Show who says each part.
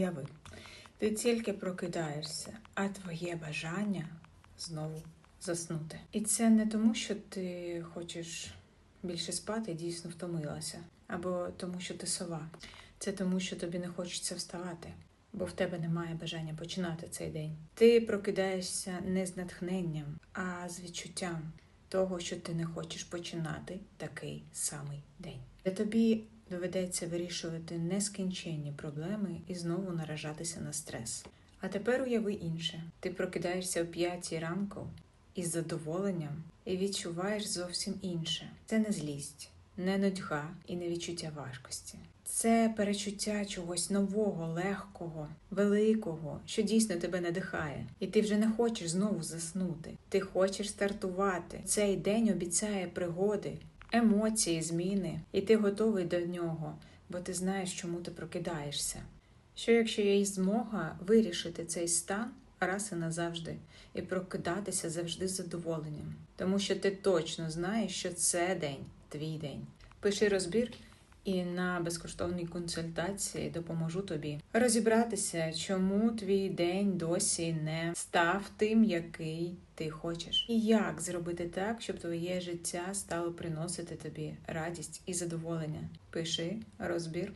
Speaker 1: Уяви, ти тільки прокидаєшся, а твоє бажання знову заснути. І це не тому, що ти хочеш більше спати і дійсно втомилася, або тому, що ти сова. Це тому, що тобі не хочеться вставати, бо в тебе немає бажання починати цей день. Ти прокидаєшся не з натхненням, а з відчуттям того, що ти не хочеш починати такий самий день. Для тобі доведеться вирішувати нескінченні проблеми і знову наражатися на стрес. А тепер уяви інше: ти прокидаєшся о п'ятій ранку із задоволенням і відчуваєш зовсім інше. Це не злість, не нудьга і не відчуття важкості. Це перечуття чогось нового, легкого, великого, що дійсно тебе надихає, і ти вже не хочеш знову заснути. Ти хочеш стартувати. Цей день обіцяє пригоди, емоції, зміни, і ти готовий до нього, бо ти знаєш, чому ти прокидаєшся. Що якщо є змога вирішити цей стан раз і назавжди, і прокидатися завжди з задоволенням, тому що ти точно знаєш, що це день, твій день. Пиши розбір. І на безкоштовній консультації допоможу тобі розібратися, чому твій день досі не став тим, який ти хочеш, і як зробити так, щоб твоє життя стало приносити тобі радість і задоволення. Пиши розбір.